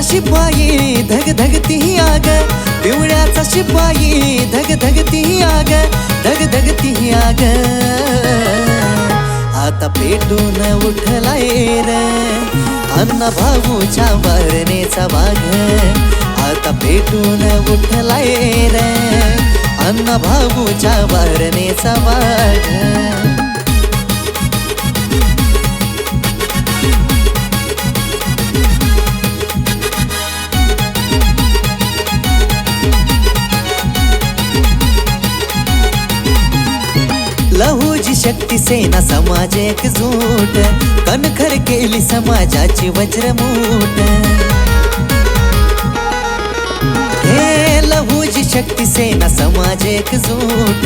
पिवळ्याचा शिपाई धग धगती आग. पिवळ्याचा शिपाई धग धगती आग. धग धगती आग. आता पेटून उठलाय रे. अन्न भाऊच्या वरणेचा वाघ. आता पेटून उठलाय रे. अन्न भाऊच्या वरणेचा वाघ. शक्ती सेना समाज एकजूट. कणखर केली समाजाची वज्रमूट. हे लहूजी शक्ती सेना समाज एकजूट.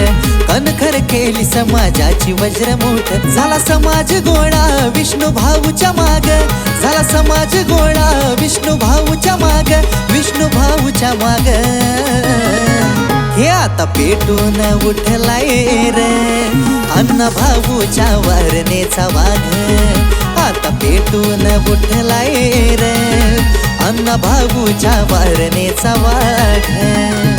कणखर केली समाजाची वज्रमूट. झाला समाज गोळा विष्णू भाऊच्या माग. झाला समाज गोळा विष्णू भाऊच्या माग. विष्णू भाऊच्या माग. हे आता पेटून उठलाय रे. भाऊच्या वरणेचा वाघ आता पेटून उठलाय रे अन्न भाऊच्या वरणेचा वाघ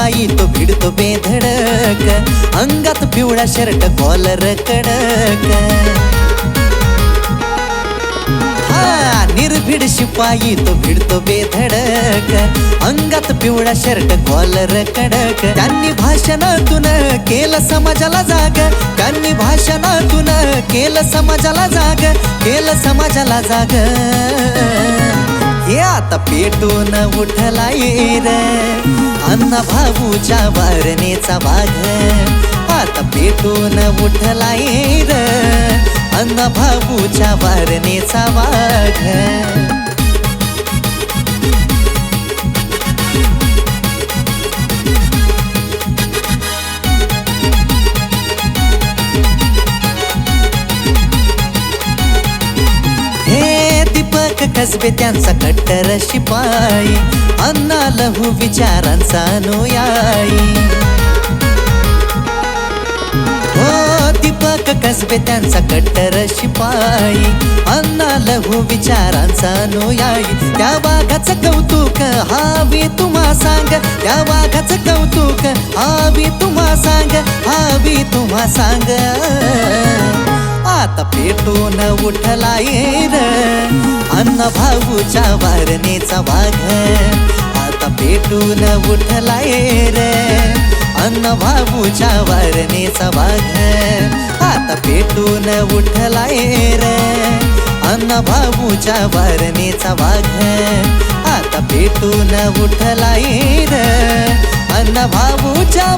बाई तो भिडतो बेधडक. अंगात पिवळा शर्ट कॉलर कडक. हा निर्भीड शिपाई तो भिडतो बेधडक. अंगात पिवळा शर्ट कॉलर कडक. त्यांनी भाषणातून केलं समाजाला जाग. त्यांनी भाषणातून केलं समाजाला जाग. केलं समाजाला जाग. हे आता पेटून उठला येर. अन्न भाऊच्या वारणेचा वाघ. आता पेटून उठला येर. अन्न भाऊच्या वारणेचा वाघ. कसबे त्यांचा कट्टर शिपाई अन्ना लहू विचारांचा अनुयायी. हो दीपक कसबे त्यांचा कट्टर शिपाई अन्ना लहू विचारांचा अनुयायी. त्या वाघाचं कौतुक हावी तुम्हा सांग. त्या वाघाचं कौतुक हावी तुम्हा सांग. हावी तुम्हा सांग. आता पेटून उठला येर अन्न भाऊच्या वारणेचा वाघ आता पेटून उठला येर अन्न भाऊच्या वारणेचा वाघ आता पेटून उठला येर अन्न भाऊच्या वारणेचा वाघ आता पेटून उठला येर अन्न भाऊच्या